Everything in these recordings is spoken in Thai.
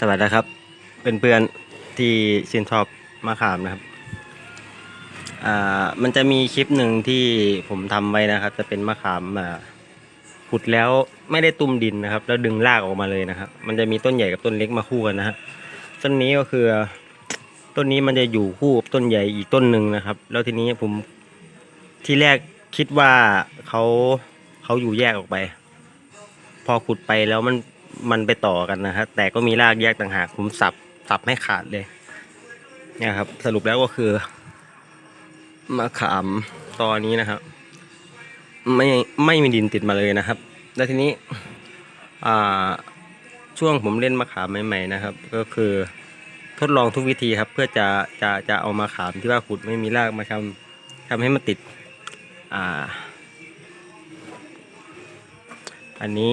สวัสดีครับเป็นเพื่อนๆที่ชื่นชอบมะขามนะครับอ่ามันจะมีคลิปหนึ่งที่ผมทำไว้นะครับ จะเป็นมะขามอ่าขุดแล้วไม่ได้ตุ้มดินนะครับ แล้วดึงรากออกมาเลยนะครับ มันจะมีต้นใหญ่กับต้นเล็กมาคู่กันนะฮะต้นนี้ก็คือต้นนี้มันจะอยู่คู่กับต้นใหญ่อีกต้นหนึ่งนะครับ แล้วทีนี้ผมที่แรกคิดว่าเขาเขาอยู่แยกออกไป พอขุดไปแล้วมัน มันไปต่อกันนะครับแต่ก็มีรากแยกต่างหากผมสับสับให้ขาดเลยนี่ยครับ สรุปแล้วก็คือมะขามตอนนี้นะครับ ไม่ไม่มีดินติดมาเลยนะครับ แล้วทีนี้ช่วงผมเล่นมะขามใหม่ๆนะครับ ก็คือทดลองทุกวิธีครับ เพื่อจะจะจะเอามาขามที่ว่าขุดไม่มีรากมาทำทำให้มันติด อ่า อันนี้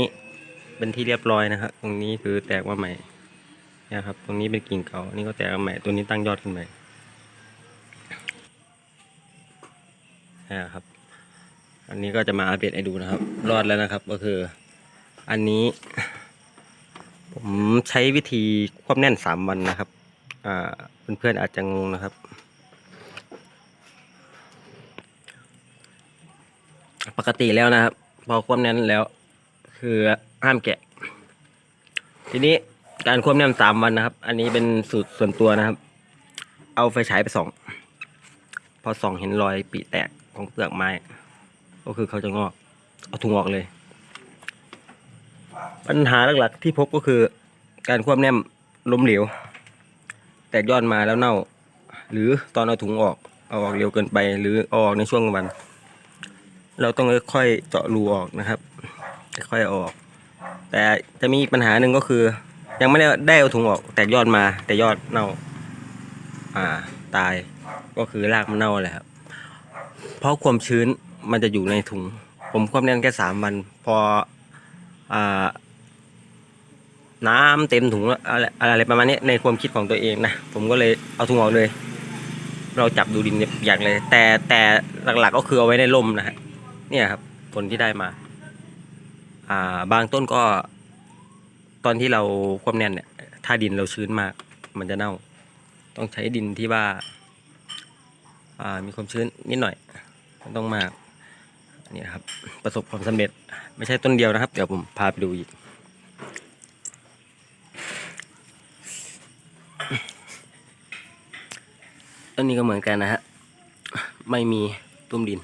เป็นที่เรียบร้อยนะครับตรงนี้คือแตกมาใหม่นะครับ ตรงนี้เป็นกิ่งเก่านนี้ก็แตกมาใหม่ตัวนี้ตั้งยอดขึ้นใหม่นะครับ อันนี้ก็จะมาอัปเดตให้ดูนะครับ รอดแล้วนะครับก็คือ อันนี้ ผมใช้วิธีควบแน่นสามวันนะครับ อ่าเพื่อนๆอาจจะงงนะครับ ปกติแล้วนะครับ พอควบแน่นแล้ว คือ ห้ามแกะ ทีนี้การควบแน่นสามวันนะครับ อันนี้เป็นสูตรส่วนตัวนะครับ เอาไฟฉายไปส่อง พอส่องเห็นรอยปีแตกของเปลือกไม้ ก็คือเขาจะงอก เอาถุงออกเลย ปัญหาหลักๆที่พบก็คือ การควบแน่นล้มเหลว แตกยอดมาแล้วเน่า หรือตอนเอาถุงออก เอาออกเร็วเกินไป หรือออกในช่วงกลางวัน เราต้องค่อยๆเจาะรูออกนะครับ ค่อยๆออก แต่จะมีปัญหาหนึ่งก็คือ ยังไม่ได้ได้เอาถุงออก แตกยอดมาแต่ยอดเน่า อ่า ตายก็คือรากมันเน่าแหละครับ เพราะความชื้นมันจะอยู่ในถุง ผมควบแน่นแค่สามวัน พออ่าน้ำเต็มถุงแล้วอะไรอะไรประมาณนี้ในความคิดของตัวเองนะผมก็เลยเอาถุงออกเลย เราจับดูดินอย่างเลย แต่แต่หลักๆก็คือเอาไว้ในร่มนะฮะเนี่ยครับผลที่ได้มา บางต้นก็ตอนที่เราควบแน่นเนี่ย ถ้าดินเราชื้นมาก มันจะเน่า ต้องใช้ดินที่ว่าามีความชื้นนิดหน่อยไม่ต้องมากนี่ครับ ประสบความสำเร็จไม่ใช่ต้นเดียวนะครับ เดี๋ยวผมพาไปดูอีก ต้นนี้ก็เหมือนกันนะฮะ ไม่มีตุ้มดิน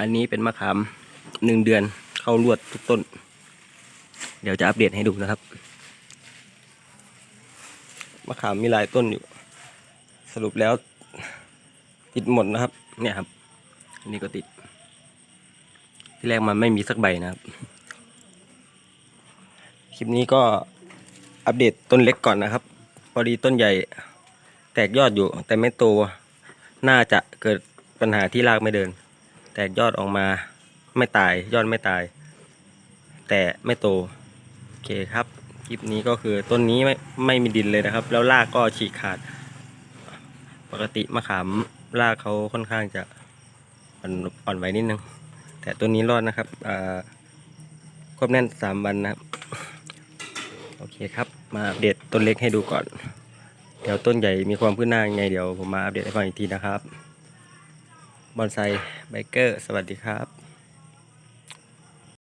อันนี้เป็นมะขาม หนึ่งเดือนเข้ารวดทุกต้น เดี๋ยวจะอัปเดตให้ดูนะครับมะขามมีหลายต้นอยู่ สรุปแล้ว ติดหมดนะครับ เนี่ยครับอันนี้ก็ติด ที่แรกมันไม่มีสักใบนะครับ คลิปนี้ก็อัปเดตต้นเล็กก่อนนะครับ พอดีต้นใหญ่แตกยอดอยู่ แต่ไม่โต น่าจะเกิดปัญหาที่รากไม่เดิน แตกยอดออกมา ไม่ตายยอดไม่ตาย แต่ไม่โตโอเคครับคลิปนี้ก็คือต้นนี้ไม่ไม่มีดินเลยนะครับ แล้วรากก็ฉีกขาด ปกติมะขามรากเขาค่อนข้างจะอ่อนอ่อนไหวนิดนึง แต่ต้นนี้รอดนะครับอ่าควบแน่นสามวันนะครับโอเคครับ มาอัปเดตต้นเล็กให้ดูก่อน เดี๋ยวต้นใหญ่มีความคืบหน้ายังไงเดี๋ยวผมมาอัปเดตให้ฟังอีกทีนะครับบอนไซไบเกอร์ สวัสดีครับ